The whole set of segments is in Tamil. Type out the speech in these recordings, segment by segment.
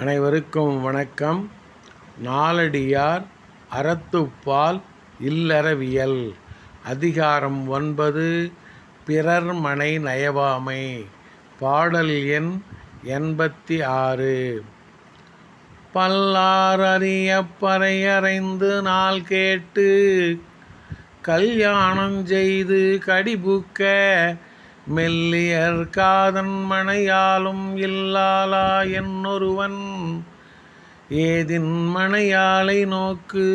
அனைவருக்கும் வணக்கம். நாலடியார் அறத்துப்பால் இல்லறவியல். அதிகாரம் ஒன்பது பிறர் மனை நயவாமை. பாடல் எண் எண்பத்தி ஆறு பல்லாரறிய பறையறைந்து நாள் கேட்டு கல்யாணம் செய்து கடிபுக்க மெல்லியர் காதன் மனையாலும் இல்லாலா என்னொருவன்? ஏதின் மனையாளை நோக்கு?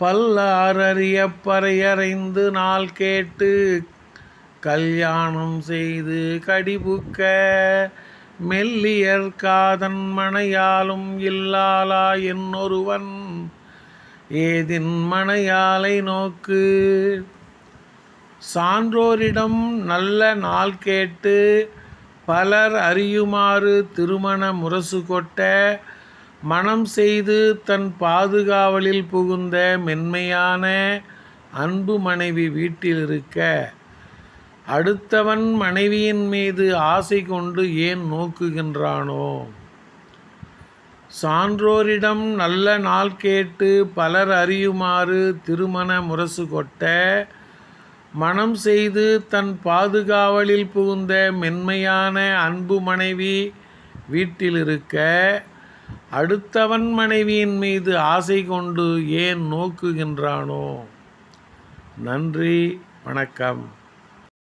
பல்லாரறிய பறையறைந்து நாள் கேட்டு கல்யாணம் செய்து கடிபுக்க மெல்லியர் காதன் மனையாலும் இல்லாலா என்னொருவன்? ஏதின் மனையாளை நோக்கு? சான்றோரிடம் நல்ல நாள் கேட்டு பலர் அறியுமாறு திருமண முரசு கொட்ட மனம் செய்து தன் பாதுகாவலில் புகுந்த மென்மையான அன்பு மனைவி வீட்டில் இருக்க அடுத்தவன் மனைவியின் மீது ஆசை கொண்டு ஏன் நோக்குகின்றானோ? சான்றோரிடம் நல்ல நாள் கேட்டு பலர் அறியுமாறு திருமண முரசு கொட்ட மனம் செய்து தன் பாதுகாவலில் புகுந்த மென்மையான அன்பு மனைவி வீட்டில் இருக்க அடுத்தவன் மனைவியின் மீது ஆசை கொண்டு ஏன் நோக்குகின்றானோ? நன்றி வணக்கம்.